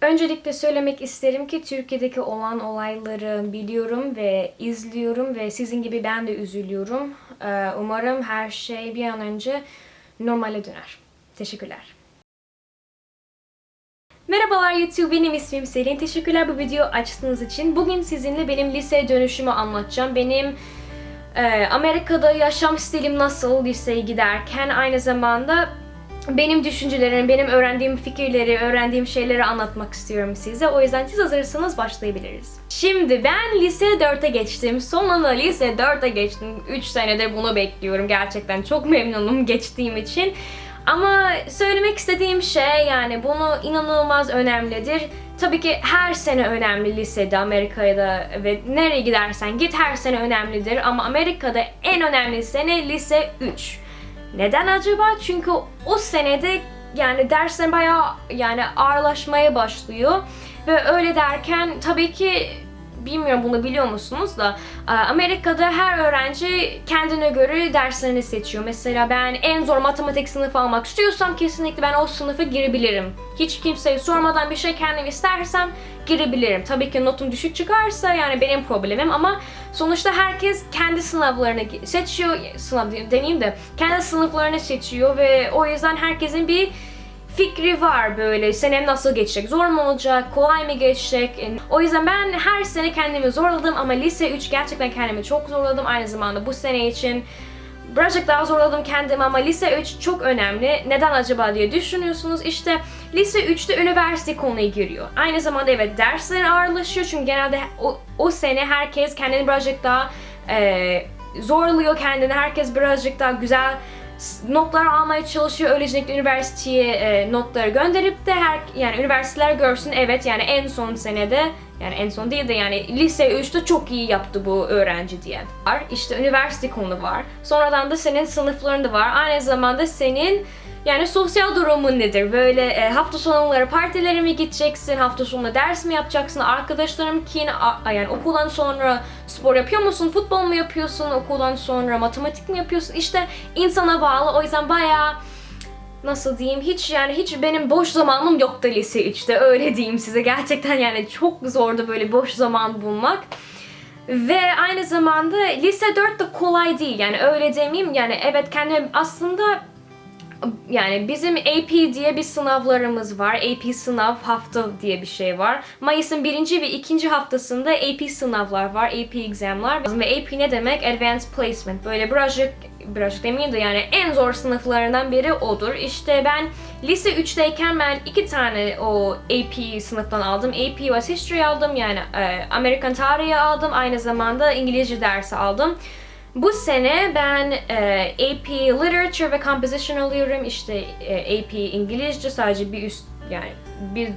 Öncelikle söylemek isterim ki Türkiye'deki olan olayları biliyorum ve izliyorum ve sizin gibi ben de üzülüyorum. Ee, Umarım her şey bir an önce normale döner. Teşekkürler. Merhabalar YouTube, benim ismim Selin. Teşekkürler bu video açtığınız için. Bugün sizinle benim lise dönüşümü anlatacağım. Benim e, Amerika'da yaşam stilim nasıl liseye giderken aynı zamanda benim düşüncelerim, benim öğrendiğim fikirleri, öğrendiğim şeyleri anlatmak istiyorum size. O yüzden siz hazırsanız başlayabiliriz. Şimdi ben lise 4'e geçtim. Sonunda lise 4'e geçtim. 3 senedir bunu bekliyorum. Gerçekten çok memnunum geçtiğim için. Ama söylemek istediğim şey yani bunu inanılmaz önemlidir. Tabii ki her sene önemli lisede, Amerika'da ve nereye gidersen git her sene önemlidir. Ama Amerika'da en önemli sene lise 3. Neden acaba? Çünkü o senede yani dersler bayağı yani ağırlaşmaya başlıyor. Ve öyle derken tabii ki bilmiyorum bunu biliyor musunuz da e, Amerika'da her öğrenci kendine göre derslerini seçiyor. Mesela ben en zor matematik sınıfı almak istiyorsam kesinlikle ben o sınıfa girebilirim. Hiç kimseye sormadan bir şey kendim istersem girebilirim. Tabii ki notum düşük çıkarsa yani benim problemim ama sonuçta herkes kendi sınavlarını seçiyor. Sınav demeyeyim de kendi sınıflarını seçiyor ve o yüzden herkesin bir fikri var böyle senem nasıl geçecek, zor mu olacak, kolay mı geçecek. O yüzden ben her sene kendimi zorladım ama lise 3 gerçekten kendimi çok zorladım. Aynı zamanda bu sene için birazcık daha zorladım kendimi ama lise 3 çok önemli. Neden acaba diye düşünüyorsunuz. İşte lise 3'te üniversite konuya giriyor. Aynı zamanda evet dersler ağırlaşıyor çünkü genelde o, o sene herkes kendini birazcık daha e, zorluyor kendini. Herkes birazcık daha güzel notlar almaya çalışıyor. Öylelikle üniversiteye e, notları gönderip de her yani üniversiteler görsün evet yani en son senede yani en son değil de yani lise 3'te çok iyi yaptı bu öğrenci diye. Var. İşte üniversite konu var. Sonradan da senin sınıflarında var. Aynı zamanda senin yani sosyal durumun nedir? Böyle e, hafta sonları partilere mi gideceksin? Hafta sonu ders mi yapacaksın? Arkadaşlarım kim? Yani okuldan sonra spor yapıyor musun? Futbol mu yapıyorsun? Okuldan sonra matematik mi yapıyorsun? İşte insana bağlı. O yüzden bayağı nasıl diyeyim? Hiç yani hiç benim boş zamanım yoktu lise 3'te öyle diyeyim size. Gerçekten yani çok zordu böyle boş zaman bulmak. Ve aynı zamanda lise 4 de kolay değil. Yani öyle demeyeyim yani evet kendim aslında yani bizim AP diye bir sınavlarımız var. AP sınav hafta diye bir şey var. Mayıs'ın birinci ve ikinci haftasında AP sınavlar var. AP examlar. Ve AP ne demek? Advanced Placement. Böyle birazcık birazcık demeyeyim de yani en zor sınıflarından biri odur. İşte ben lise 3'teyken ben iki tane o AP sınıftan aldım. AP US History aldım yani e, Amerikan tarihi aldım. Aynı zamanda İngilizce dersi aldım. Bu sene ben e, AP Literature ve Composition alıyorum. İşte e, AP İngilizce sadece bir üst yani bir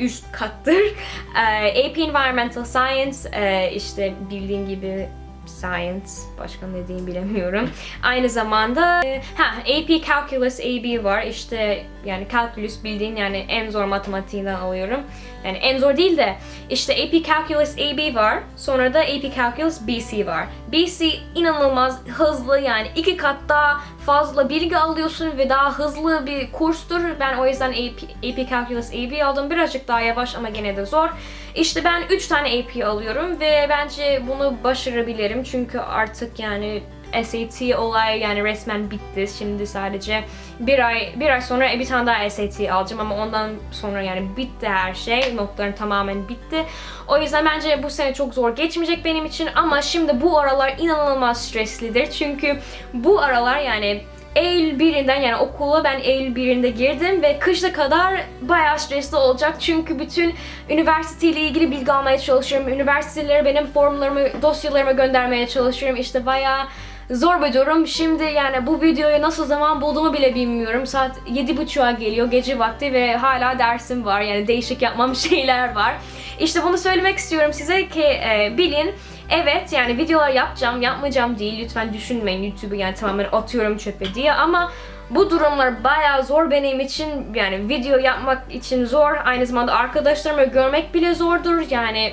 üst kattır. E, AP Environmental Science e, işte bildiğin gibi Science, başka ne diyeyim bilemiyorum. Aynı zamanda e, ha AP Calculus AB var. İşte yani kalkülüs bildiğin yani en zor matematiğinden alıyorum. Yani en zor değil de işte AP Calculus AB var. Sonra da AP Calculus BC var. BC inanılmaz hızlı yani iki kat daha fazla bilgi alıyorsun ve daha hızlı bir kurstur. Ben o yüzden AP, AP Calculus AB aldım. Birazcık daha yavaş ama gene de zor. İşte ben 3 tane AP alıyorum ve bence bunu başarabilirim. Çünkü artık yani SAT olay yani resmen bitti. Şimdi sadece bir ay bir ay sonra bir tane daha SAT alacağım ama ondan sonra yani bitti her şey. Notlarım tamamen bitti. O yüzden bence bu sene çok zor geçmeyecek benim için ama şimdi bu aralar inanılmaz streslidir. Çünkü bu aralar yani Eylül 1'inden yani okula ben Eylül 1'inde girdim ve kışla kadar bayağı stresli olacak. Çünkü bütün üniversiteyle ilgili bilgi almaya çalışıyorum. Üniversitelere benim formlarımı, dosyalarımı göndermeye çalışıyorum. İşte bayağı zor durum. Şimdi yani bu videoyu nasıl zaman bulduğumu bile bilmiyorum. Saat 7.30'a geliyor gece vakti ve hala dersim var. Yani değişik yapmam şeyler var. İşte bunu söylemek istiyorum size ki e, bilin. Evet yani videolar yapacağım, yapmayacağım değil. Lütfen düşünmeyin YouTube'u yani tamamen atıyorum çöpe diye ama bu durumlar bayağı zor benim için. Yani video yapmak için zor. Aynı zamanda arkadaşlarımı görmek bile zordur. Yani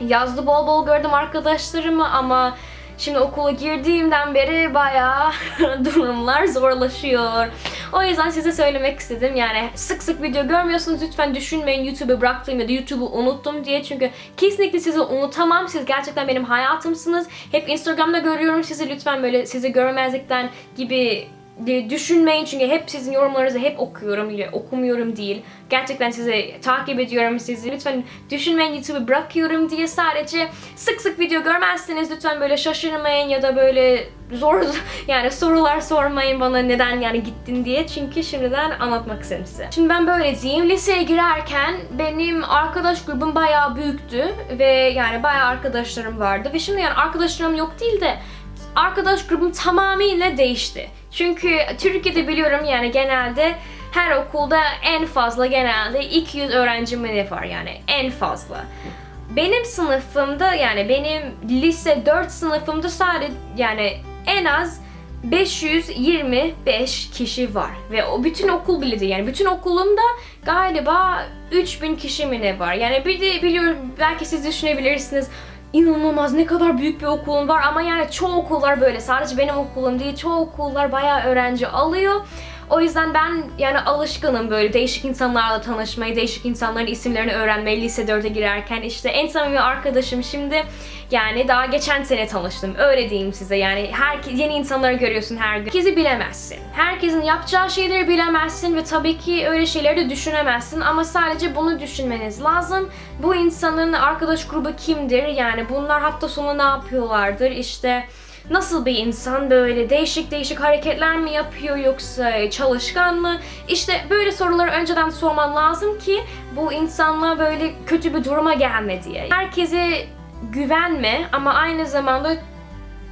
yazdı bol bol gördüm arkadaşlarımı ama Şimdi okula girdiğimden beri bayağı durumlar zorlaşıyor. O yüzden size söylemek istedim. Yani sık sık video görmüyorsunuz lütfen düşünmeyin YouTube'u bıraktım ya da YouTube'u unuttum diye. Çünkü kesinlikle sizi unutamam. Siz gerçekten benim hayatımsınız. Hep Instagram'da görüyorum sizi. Lütfen böyle sizi görmezlikten gibi düşünmeyin çünkü hep sizin yorumlarınızı hep okuyorum okumuyorum değil. Gerçekten sizi takip ediyorum sizi. Lütfen düşünmeyin YouTube'u bırakıyorum diye sadece sık sık video görmezseniz lütfen böyle şaşırmayın ya da böyle zor yani sorular sormayın bana neden yani gittin diye çünkü şimdiden anlatmak istedim size. Şimdi ben böyle diyeyim liseye girerken benim arkadaş grubum bayağı büyüktü ve yani bayağı arkadaşlarım vardı ve şimdi yani arkadaşlarım yok değil de arkadaş grubum tamamıyla değişti. Çünkü Türkiye'de biliyorum yani genelde her okulda en fazla genelde 200 öğrenci mi ne var yani? En fazla. Benim sınıfımda yani benim lise 4 sınıfımda sadece yani en az 525 kişi var. Ve o bütün okul bile değil. Yani bütün okulumda galiba 3000 kişi mi ne var? Yani bir de biliyorum belki siz düşünebilirsiniz inanılmaz ne kadar büyük bir okulum var ama yani çoğu okullar böyle sadece benim okulum değil çoğu okullar bayağı öğrenci alıyor. O yüzden ben yani alışkınım böyle değişik insanlarla tanışmayı, değişik insanların isimlerini öğrenmeyi lise 4'e girerken işte en samimi arkadaşım şimdi yani daha geçen sene tanıştım. Öyle diyeyim size yani her yeni insanları görüyorsun her gün. Herkesi bilemezsin. Herkesin yapacağı şeyleri bilemezsin ve tabii ki öyle şeyleri de düşünemezsin ama sadece bunu düşünmeniz lazım. Bu insanın arkadaş grubu kimdir? Yani bunlar hafta sonu ne yapıyorlardır? İşte Nasıl bir insan böyle değişik değişik hareketler mi yapıyor yoksa çalışkan mı? İşte böyle soruları önceden sorman lazım ki bu insanla böyle kötü bir duruma gelme diye. Herkese güvenme ama aynı zamanda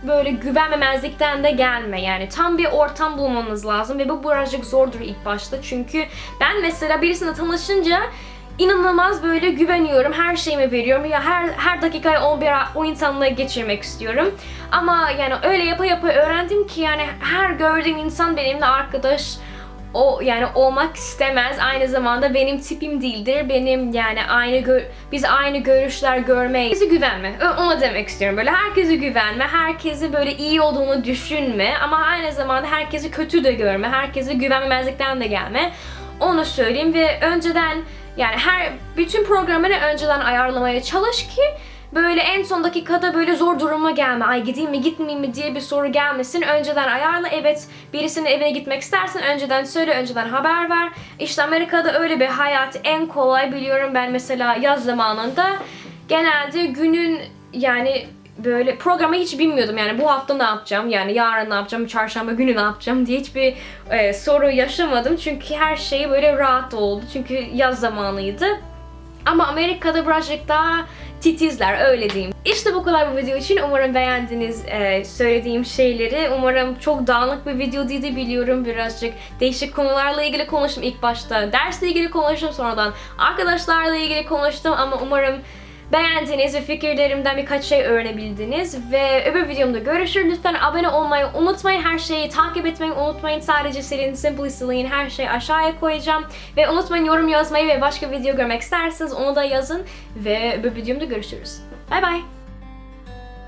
böyle güvenmemezlikten de gelme. Yani tam bir ortam bulmanız lazım ve bu birazcık zordur ilk başta. Çünkü ben mesela birisine tanışınca inanılmaz böyle güveniyorum. Her şeyimi veriyorum. Ya her her dakikayı o, bir, o insanla geçirmek istiyorum. Ama yani öyle yapa yapa öğrendim ki yani her gördüğüm insan benimle arkadaş o yani olmak istemez. Aynı zamanda benim tipim değildir. Benim yani aynı gör, biz aynı görüşler görmeyiz. Herkese güvenme. Ona demek istiyorum. Böyle herkese güvenme. Herkesi böyle iyi olduğunu düşünme. Ama aynı zamanda herkesi kötü de görme. Herkese güvenmemezlikten de gelme. Onu söyleyeyim ve önceden yani her bütün programını önceden ayarlamaya çalış ki böyle en son dakikada böyle zor duruma gelme. Ay gideyim mi gitmeyeyim mi diye bir soru gelmesin. Önceden ayarla. Evet birisinin evine gitmek istersen önceden söyle, önceden haber ver. İşte Amerika'da öyle bir hayat en kolay biliyorum ben mesela yaz zamanında genelde günün yani böyle programı hiç bilmiyordum yani bu hafta ne yapacağım yani yarın ne yapacağım çarşamba günü ne yapacağım diye hiçbir e, soru yaşamadım çünkü her şey böyle rahat oldu çünkü yaz zamanıydı ama Amerika'da birazcık daha titizler öyle diyeyim. İşte bu kadar bu video için. Umarım beğendiniz e, söylediğim şeyleri. Umarım çok dağınık bir video değildi biliyorum. Birazcık değişik konularla ilgili konuştum ilk başta. Dersle ilgili konuştum sonradan. Arkadaşlarla ilgili konuştum ama umarım beğendiniz ve fikirlerimden birkaç şey öğrenebildiniz. Ve öbür videomda görüşürüz. Lütfen abone olmayı unutmayın. Her şeyi takip etmeyi unutmayın. Sadece Selin Simply Celine her şeyi aşağıya koyacağım. Ve unutmayın yorum yazmayı ve başka video görmek isterseniz onu da yazın. Ve öbür videomda görüşürüz. Bye bye.